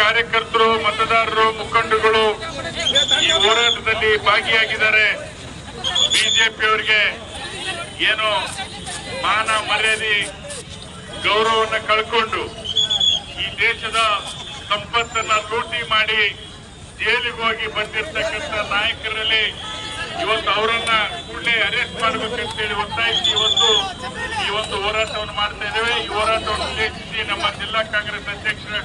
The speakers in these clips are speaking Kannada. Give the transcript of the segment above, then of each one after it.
ಕಾರ್ಯಕರ್ತರು, ಮತದಾರರು ಮುಖಂಡಗಳು ಈ ಹೋರಾಟದಲ್ಲಿ ಭಾಗಿಯಾಗಿದ್ದಾರೆ. ಬಿಜೆಪಿಯವರಿಗೆ ಏನು ಮಾನ ಮರ್ಯಾದೆ, ಗೌರವವನ್ನು ಕಳ್ಕೊಂಡು ಈ ದೇಶದ ಸಂಪತ್ತನ್ನ ಲೂಟಿ ಮಾಡಿ ಜೈಲಿಗೆ ಹೋಗಿ ಬಂದಿರತಕ್ಕಂತ ನಾಯಕರಲ್ಲಿ ಇವತ್ತು ಅವರನ್ನ ಕೂಡಲೇ ಅರೆಸ್ಟ್ ಮಾಡಬೇಕಂತೇಳಿ ಒತ್ತಾಯಿಸಿ ಇವತ್ತು ಈ ಒಂದು ಹೋರಾಟವನ್ನು ಮಾಡ್ತಾ ಇದ್ದೇವೆ. ಈ ಹೋರಾಟವನ್ನು ಉದ್ದೇಶಿಸಿ ನಮ್ಮ ಜಿಲ್ಲಾ ಕಾಂಗ್ರೆಸ್ ಅಧ್ಯಕ್ಷರ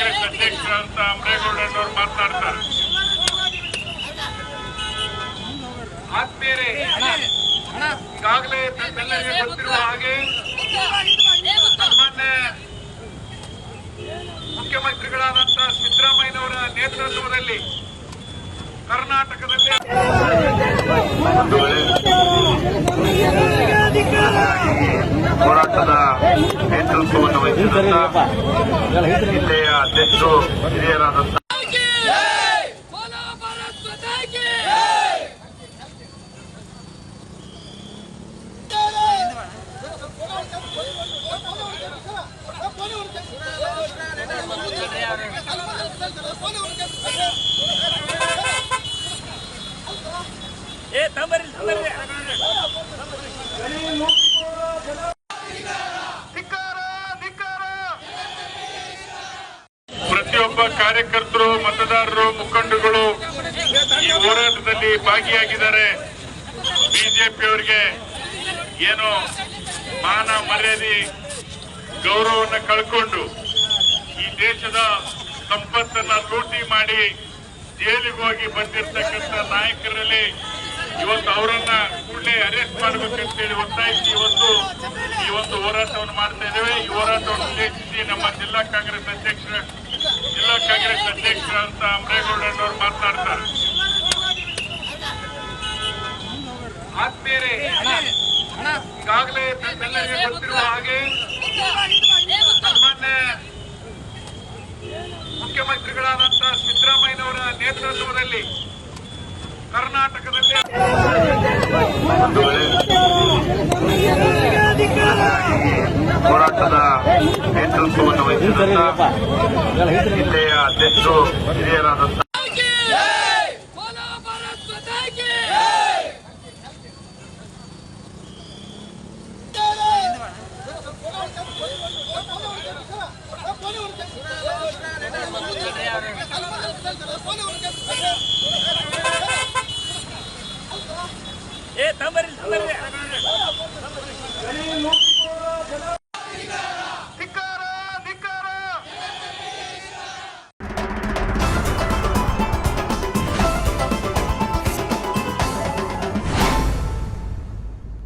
ಕಾಂಗ್ರೆಸ್ ಅಧ್ಯಕ್ಷರಂತ ಅಮರೇಗೌಡನವರು ಮಾತನಾಡ್ತಾರೆ. ಆತ್ಮೀಯರೇ ಈಗಾಗಲೇ ತಮ್ಮೆಲ್ಲರಿಗೂ ಗೊತ್ತಿರುವ ಹಾಗೆ ಸನ್ಮಾನ್ಯ ಮುಖ್ಯಮಂತ್ರಿಗಳಾದಂತಹ ಸಿದ್ದರಾಮಯ್ಯನವರ ನೇತೃತ್ವದಲ್ಲಿ ಕರ್ನಾಟಕದಲ್ಲಿ ಸಂಕಲ್ಪವನ್ನು ವಹಿಸಿದಂತ ಜಿಲ್ಲೆಯ ಅಧ್ಯಕ್ಷರು ಹಿರಿಯರಾದಂತಹ ಏ ತಂಬರಿ ತಂಬರಿ ಕಾರ್ಯಕರ್ತರು, ಮತದಾರರು ಮುಖಂಡಗಳು ಈ ಹೋರಾಟದಲ್ಲಿ ಭಾಗಿಯಾಗಿದ್ದಾರೆ. ಬಿಜೆಪಿಯವರಿಗೆ ಏನು ಮಾನ ಮರ್ಯಾದೆ, ಗೌರವವನ್ನು ಕಳ್ಕೊಂಡು ಈ ದೇಶದ ಸಂಪತ್ತನ್ನ ಲೂಟಿ ಮಾಡಿ ಜೈಲಿಗೆ ಹೋಗಿ ಬಂದಿರತಕ್ಕಂಥ ನಾಯಕರಲ್ಲಿ ಇವತ್ತು ಅವರನ್ನ ಕೂಡಲೇ ಅರೆಸ್ಟ್ ಮಾಡಬೇಕಂತೇಳಿ ಒತ್ತಾಯಿಸಿ ಇವತ್ತು ಈ ಒಂದು ಹೋರಾಟವನ್ನು ಮಾಡ್ತಾ ಇದ್ದೇವೆ. ಈ ಹೋರಾಟವನ್ನು ಉದ್ದೇಶಿಸಿ ನಮ್ಮ ಜಿಲ್ಲಾ ಕಾಂಗ್ರೆಸ್ ಅಧ್ಯಕ್ಷರ ಜಿಲ್ಲಾ ಕಾಂಗ್ರೆಸ್ ಅಧ್ಯಕ್ಷರಂತ ಅಮರೇಗೌಡನವರು ಮಾತನಾಡ್ತಾರೆ. ಆತ್ಮೀಯರೇ, ಈಗಾಗಲೇ ತಮ್ಮೆಲ್ಲರಿಗೂ ಗೊತ್ತಿರುವ ಹಾಗೆ ಸನ್ಮಾನ್ಯ ಮುಖ್ಯಮಂತ್ರಿಗಳಾದಂತಹ ಸಿದ್ದರಾಮಯ್ಯನವರ ನೇತೃತ್ವದಲ್ಲಿ ಕರ್ನಾಟಕದಲ್ಲಿ ಸಂಸ್ಥಾನದ ನೇತೃತ್ವವನ್ನು ವಹಿಸಿದಂತ ಜಿಲ್ಲೆಯ ಅಧ್ಯಕ್ಷರು ಹಿರಿಯರಾದಂತಹ ಏ ತಂಬರಿ ತಂಬರಿ